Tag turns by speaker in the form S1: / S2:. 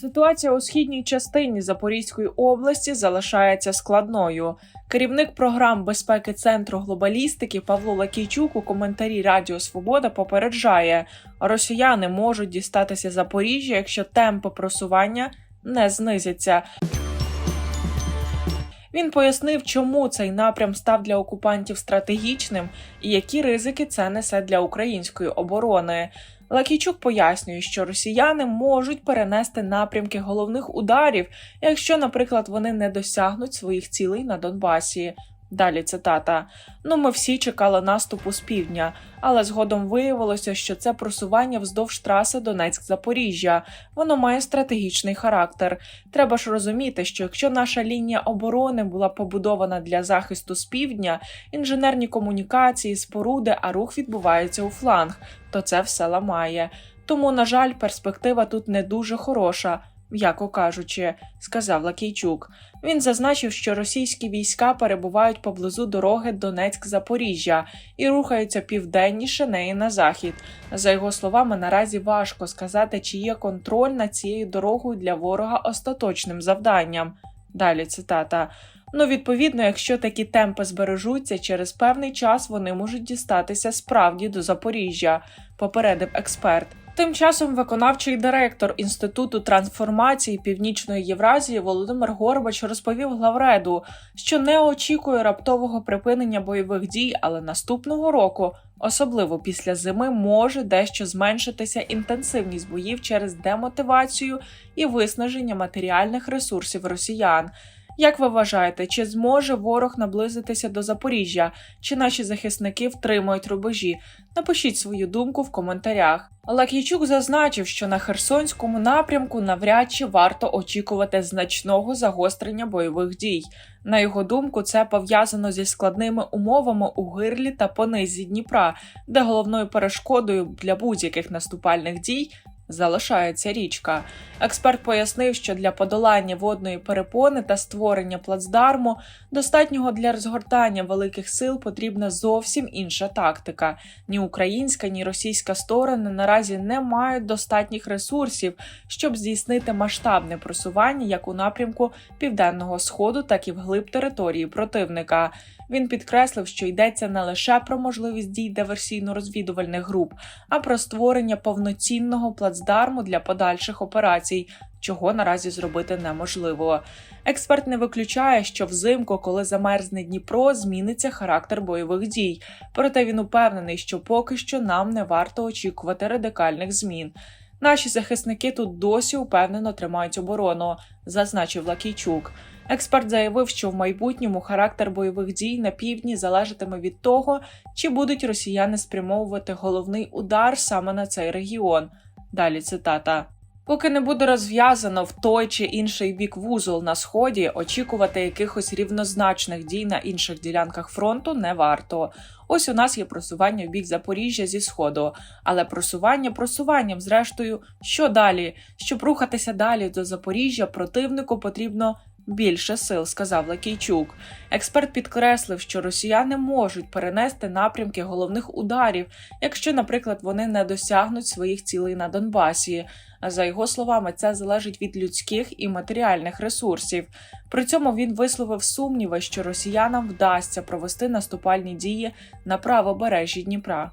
S1: Ситуація у східній частині Запорізької області залишається складною. Керівник програм безпеки Центру глобалістики Павло Лакійчук у коментарі Радіо Свобода попереджає, росіяни можуть дістатися Запоріжжя, якщо темпи просування не знизяться. Він пояснив, чому цей напрям став для окупантів стратегічним і які ризики це несе для української оборони. Лакійчук пояснює, що росіяни можуть перенести напрямки головних ударів, якщо, наприклад, вони не досягнуть своїх цілей на Донбасі. Далі цитата: Ну, ми всі чекали наступу з півдня, але згодом виявилося, що це просування вздовж траси Донецьк-Запоріжжя. Воно має стратегічний характер. Треба ж розуміти, що якщо наша лінія оборони була побудована для захисту з півдня, інженерні комунікації, споруди, а рух відбувається у фланг, то це все ламає. Тому, на жаль, перспектива тут не дуже хороша. М'яко кажучи, сказав Лакійчук. Він зазначив, що російські війська перебувають поблизу дороги Донецьк-Запоріжжя і рухаються південніше неї на захід. За його словами, наразі важко сказати, чи є контроль над цією дорогою для ворога остаточним завданням. Далі цитата. Ну, відповідно, якщо такі темпи збережуться, через певний час вони можуть дістатися справді до Запоріжжя, попередив експерт. Тим часом виконавчий директор Інституту трансформації Північної Євразії Володимир Горбач розповів главреду, що не очікує раптового припинення бойових дій, але наступного року, особливо після зими, може дещо зменшитися інтенсивність боїв через демотивацію і виснаження матеріальних ресурсів росіян. Як ви вважаєте, чи зможе ворог наблизитися до Запоріжжя? Чи наші захисники втримають рубежі? Напишіть свою думку в коментарях. Лакійчук зазначив, що на Херсонському напрямку навряд чи варто очікувати значного загострення бойових дій. На його думку, це пов'язано зі складними умовами у гирлі та понизі Дніпра, де головною перешкодою для будь-яких наступальних дій залишається річка. Експерт пояснив, що для подолання водної перепони та створення плацдарму достатнього для розгортання великих сил потрібна зовсім інша тактика. Ні українська, ні російська сторони наразі не мають достатніх ресурсів, щоб здійснити масштабне просування як у напрямку південного сходу, так і вглиб території противника. Він підкреслив, що йдеться не лише про можливість дій диверсійно-розвідувальних груп, а про створення повноцінного плацдарму для подальших операцій, чого наразі зробити неможливо. Експерт не виключає, що взимку, коли замерзне Дніпро, зміниться характер бойових дій. Проте він упевнений, що поки що нам не варто очікувати радикальних змін. Наші захисники тут досі упевнено тримають оборону, зазначив Лакійчук. Експерт заявив, що в майбутньому характер бойових дій на півдні залежатиме від того, чи будуть росіяни спрямовувати головний удар саме на цей регіон. Далі цитата. Поки не буде розв'язано в той чи інший бік вузол на сході, очікувати якихось рівнозначних дій на інших ділянках фронту не варто. Ось у нас є просування в бік Запоріжжя зі сходу, але просування просуванням, зрештою, що далі? Щоб рухатися далі до Запоріжжя, противнику потрібно більше сил, сказав Лакійчук. Експерт підкреслив, що росіяни можуть перенести напрямки головних ударів, якщо, наприклад, вони не досягнуть своїх цілей на Донбасі. А за його словами, це залежить від людських і матеріальних ресурсів. При цьому він висловив сумніви, що росіянам вдасться провести наступальні дії на правобережжі Дніпра.